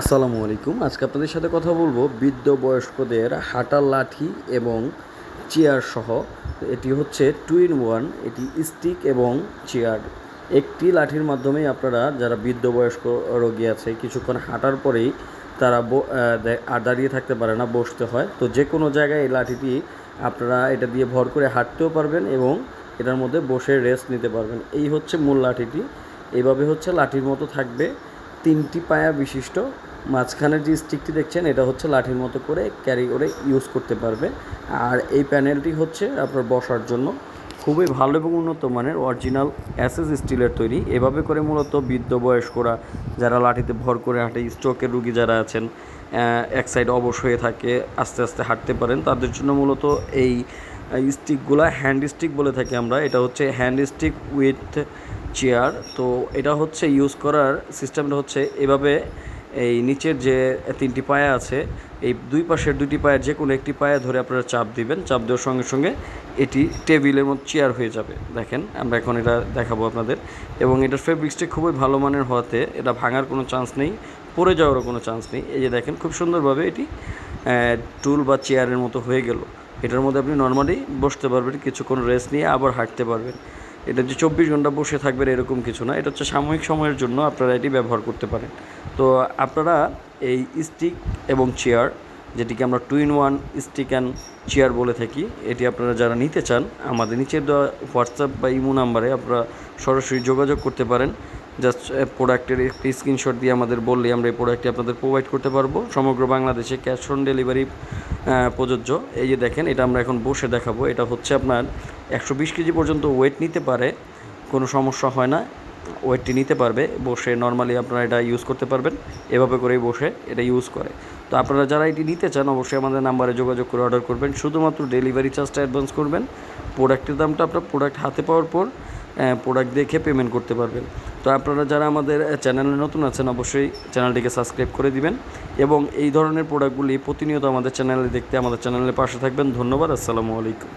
আসসালামু আলাইকুম। আজকে আপনাদের সাথে কথা বলব বৃদ্ধ বয়স্কদের হাঁটার লাঠি এবং চেয়ার সহ। এটি হচ্ছে টু ইন ওয়ান এটি স্টিক এবং চেয়ার একটি লাঠির মাধ্যমে আপনারা যারা বৃদ্ধ বয়স্ক রোগী আছে, কিছুক্ষণ হাঁটার পরেই তারা আর দাঁড়িয়ে থাকতে পারে না, বসতে হয়। তো যে কোনো জায়গায় এই লাঠিটি আপনারা এটা দিয়ে ভর করে হাঁটতেও পারবেন এবং এটার মধ্যে বসে রেস্ট নিতে পারবেন। এই হচ্ছে মূল লাঠিটি। এইভাবে হচ্ছে লাঠির মতো থাকবে। তিনটি পায়া বিশিষ্ট, মাঝখানের যে স্টিকটি দেখছেন, এটা হচ্ছে লাঠির মতো করে ক্যারি করে ইউজ করতে পারবে। আর এই প্যানেলটি হচ্ছে আপনার বসার জন্য। খুবই ভালো এবং উন্নত মানের অরিজিনাল অ্যাসেস স্টিলের তৈরি। এভাবে করে মূলত বৃদ্ধ বয়স্করা যারা লাঠিতে ভর করে হাঁটে স্ট্রোকের রুগী যারা আছেন এক সাইড অবশ হয়ে থাকে, আস্তে আস্তে হাঁটতে পারেন, তাদের জন্য মূলত এই স্টিকগুলো হ্যান্ড স্টিক বলে থাকি আমরা। এটা হচ্ছে হ্যান্ড স্টিক উইথ চেয়ার তো এটা হচ্ছে ইউজ করার সিস্টেমটা হচ্ছে এভাবে এই নিচের যে তিনটি পায়া আছে, এই দুই পাশের দুটি পায়ের যে কোনো একটি পায়ে ধরে আপনারা চাপ দিবেন। চাপ দেওয়ার সঙ্গে সঙ্গে এটি টেবিলের মতো চেয়ার হয়ে যাবে। দেখেন, আমরা এখন এটা দেখাবো আপনাদের। এবং এটার ফেব্রিক্সটি খুবই ভালো মানের হওয়াতে এটা ভাঙার কোনো চান্স নেই, পড়ে যাওয়ারও কোনো চান্স নেই। এই যে দেখেন, খুব সুন্দরভাবে এটি টুল বা চেয়ারের মতো হয়ে গেল। এটার মধ্যে আপনি নর্মালি বসতে পারবেন, কিছুক্ষণ রেস্ট নিয়ে আবার হাঁটতে পারবেন। এটা যে চব্বিশ ঘণ্টা বসে থাকবেন এরকম কিছু না, এটা হচ্ছে সাময়িক সময়ের জন্য আপনারা এটি ব্যবহার করতে পারেন। তো আপনারা এই স্টিক এবং চেয়ার যেটিকে আমরা two in one stick and chair বলে থাকি, এটি আপনারা যারা নিতে চান, আমাদের নিচের দেওয়া হোয়াটসঅ্যাপ বা ইমো নাম্বারে আপনারা সরাসরি যোগাযোগ করতে পারেন। জাস্ট প্রোডাক্টের একটি স্ক্রিনশট দিয়ে আমাদের বললে আমরা এই প্রোডাক্টটি আপনাদের প্রোভাইড করতে পারব। সমগ্র বাংলাদেশে ক্যাশ অন ডেলিভারি প্রযোজ্য। এই যে দেখেন, এটা আমরা এখন বসে দেখাবো। এটা হচ্ছে আপনার একশো বিশ কেজি পর্যন্ত ওয়েট নিতে পারে, কোনো সমস্যা হয় না। ওয়েটটি নিতে পারবে, বসে নর্মালি আপনারা এটা ইউজ করতে পারবেন, এভাবে করেই বসে এটা ইউজ করে। তো আপনারা যারা এটি নিতে চান, অবশ্যই আমাদের নাম্বারে যোগাযোগ করে অর্ডার করবেন। শুধুমাত্র ডেলিভারি চার্জটা অ্যাডভান্স করবেন। প্রোডাক্টের দামটা আপনার প্রোডাক্ট হাতে পাওয়ার পর প্রোডাক্ট দেখে পেমেন্ট করতে পারবেন। তো আপনারা যারা আমাদের চ্যানেলে নতুন আছেন, অবশ্যই চ্যানেলটিকে সাবস্ক্রাইব করে দিবেন এবং এই ধরনের প্রোডাক্টগুলি প্রতিনিয়ত আমাদের চ্যানেলে দেখতে আমাদের চ্যানেলের পাশে থাকবেন। ধন্যবাদ, আসসালামু আলাইকুম।